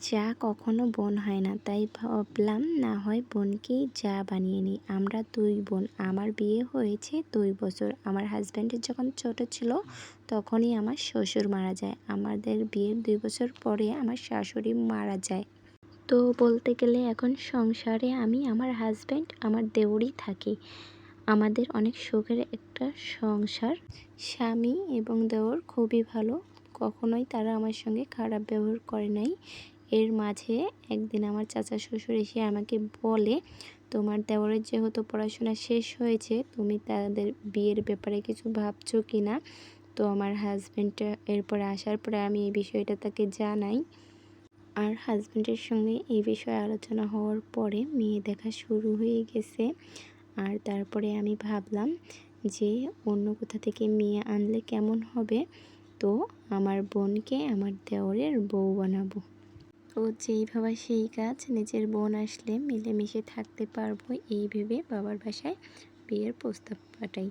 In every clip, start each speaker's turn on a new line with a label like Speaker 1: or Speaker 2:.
Speaker 1: যা কখনো বোন হয় না, তাই ভাবলাম না হয় বোনকেই যা বানিয়ে নিই। আমরা দুই বোন, আমার বিয়ে হয়েছে দুই বছর। আমার হাজব্যান্ডের যখন ছোট ছিল, তখনই আমার শ্বশুর মারা যায়। আমাদের বিয়ের দুই বছর পরে আমার শাশুড়ি মারা যায়। তো বলতে গেলে এখন সংসারে আমি, আমার হাজব্যান্ড আমার দেওরই থাকি। আমাদের অনেক সুখের একটা সংসার। স্বামী এবং দেওর খুবই ভালো। কখনোই তারা আমার সঙ্গে খারাপ ব্যবহার করে নাই। এর মাঝে একদিন আমার চাচা শ্বশুর এসে আমাকে বলে, তোমার দেওরের যেহেতু পড়াশোনা শেষ হয়েছে, তুমি তাদের বিয়ের ব্যাপারে কিছু ভাবছ কি না? তো আমার হাজব্যান্ডটা এরপরে আসার পরে আমি এই বিষয়টা তাকে জানাই। আর হাজব্যান্ডের সঙ্গে এই বিষয়ে আলোচনা হওয়ার পরে মেয়ে দেখা শুরু হয়ে গেছে। আর তারপরে আমি ভাবলাম যে অন্য কোথা থেকে মেয়ে আনলে কেমন হবে? তো আমার বোনকে আমার দেওরের বউ বানাবো। তো যেই ভাবা সেই কাজ নিজের বোন আসলে মিলেমিশে থাকতে পারব, এই ভেবে বাবার বাসায় বিয়ের প্রস্তাব পাঠাই।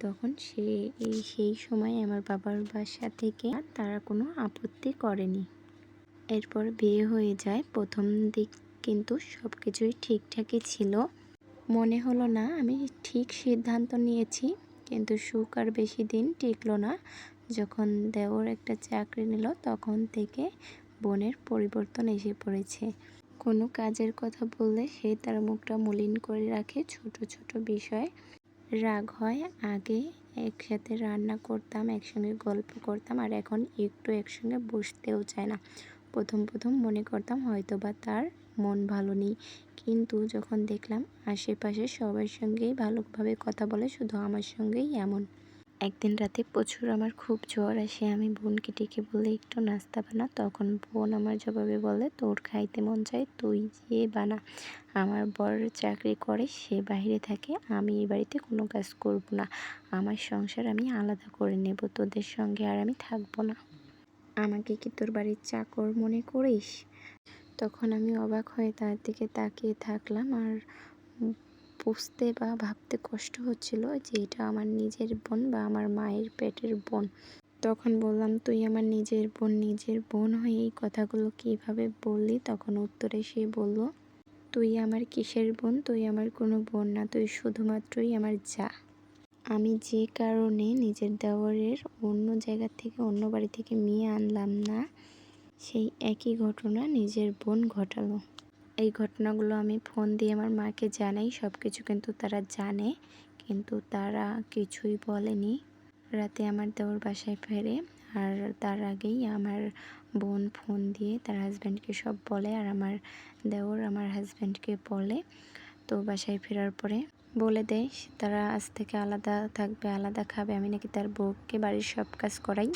Speaker 1: তখন সে এই সেই সময় আমার বাবার বাসা থেকে তারা কোনো আপত্তি করেনি। এরপর বিয়ে হয়ে যায়, প্রথম দিক কিন্তু সব কিছুই ঠিকঠাকই ছিল। মনে হলো না, আমি ঠিক সিদ্ধান্ত নিয়েছি, কিন্তু সুখ আর বেশি দিন টিকলো না। যখন দেওর একটা চাকরি নিল, তখন থেকে বোনের পরিবর্তন এসে পড়েছে। কোনো কাজের কথা বললে সে তার মুখটা মলিন করে রাখে ছোট ছোট বিষয়ে। রাগ হয়, আগে একসাথে রান্না করতাম, একসঙ্গে গল্প করতাম, আর এখন একটু একসঙ্গে বসতেও চায় না। প্রথম প্রথম মনে করতাম হয়তো বা তার মন ভালো নেই। কিন্তু যখন দেখলাম আশেপাশে সবার সঙ্গেই ভালোভাবে কথা বলে, শুধু আমার সঙ্গেই এমন। একদিন রাতে প্রচুর আমার খুব জ্বর আসে, আমি বোনকে ডেকে বলে, একটু নাস্তা বানা। তখন বোন আমার জবাবে বলে, তোর খাইতে মন চায়, তুই যে বানা। আমার বর চাকরি করে, সে বাইরে থাকে, আমি এই বাড়িতে কোনো কাজ করব না। আমার সংসার আমি আলাদা করে নেব, তোদের সঙ্গে আর আমি থাকব না। আমাকে কি তোর বাড়ির চাকর মনে করিস? তখন আমি অবাক হয়ে তার দিকে তাকিয়ে থাকলাম, আর বুঝতে বা ভাবতে কষ্ট হচ্ছিল যে এটা আমার নিজের বোন বা আমার মায়ের পেটের বোন। তখন বললাম, তুই আমার নিজের বোন নিজের বোন হয়ে এই কথাগুলো কীভাবে বললি? তখন উত্তরে সে বলল, তুই আমার কিসের বোন? তুই আমার কোনো বোন না, তুই শুধুমাত্রই আমার যা। আমি যে কারণে নিজের দেওয়ারের অন্য জায়গা থেকে, অন্য বাড়ি থেকে মেয়ে আনলাম না, সেই একই ঘটনা নিজের বোন ঘটালো। এই ঘটনাগুলো আমি ফোন দিয়ে আমার মাকে জানাই সব কিছু কিন্তু তারা জানে, কিন্তু তারা কিছুই বলেনি। রাতে আমার দেওর বাসায় ফেরে, আর তার আগেই আমার বোন ফোন দিয়ে তার হাজব্যান্ডকে সব বলে, আর আমার দেওর আমার হাজব্যান্ডকে বলে, তো বাসায় ফেরার পরে বলে দেয়, তারা আজ থেকে আলাদা থাকবে, আলাদা খাবে, আমি নাকি তার বউকে বাড়ির সব কাজ করাই।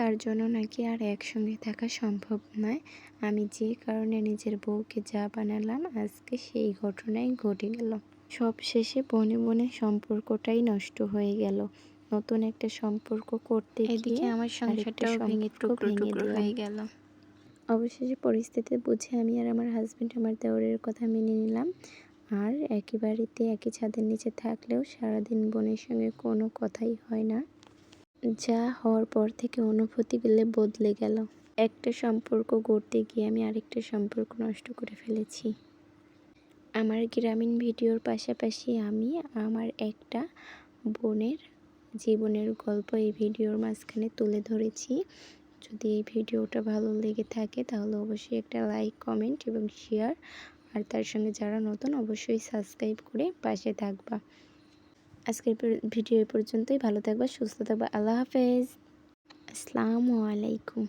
Speaker 1: তার জন্য নাকি আর একসঙ্গে থাকা সম্ভব নয়। আমি যে কারণে নিজের বউকে যা বানালাম আজকে সেই ঘটনাই ঘটে গেল। সব শেষে বনে বনে সম্পর্কটাই নষ্ট হয়ে গেল। নতুন একটা সম্পর্ক করতে
Speaker 2: এদিকে
Speaker 1: গিয়ে
Speaker 2: আমার সংসারটাও ভেঙে টুকরো টুকরো হয়ে গেল।
Speaker 1: অবশেষে পরিস্থিতি বুঝে আমি আর আমার হাজব্যান্ড আমার দেওরের কথা মেনে নিলাম। আর একই বাড়িতে একই ছাদের নিচে থাকলেও সারাদিন বোনের সঙ্গে কোনো কথাই হয় না। যা হওয়ার পর থেকে অনুভূতি অনুভূতিগুলো বদলে গেল। একটা সম্পর্ক গড়তে গিয়ে আমি আরেকটা সম্পর্ক নষ্ট করে ফেলেছি। আমার গ্রামীণ ভিডিওর পাশাপাশি আমি আমার একটা বোনের জীবনের গল্প এই ভিডিওর মাঝখানে তুলে ধরেছি। যদি এই ভিডিওটা ভালো লেগে থাকে তাহলে অবশ্যই একটা লাইক, কমেন্ট এবং শেয়ার। আর তার সঙ্গে যারা নতুন অবশ্যই সাবস্ক্রাইব করে পাশে থাকবা। আজকের ভিডিও পর্যন্তই। ভালো থাকবা সুস্থ থাকবা। আল্লাহ হাফেজ। আসসালামু আলাইকুম।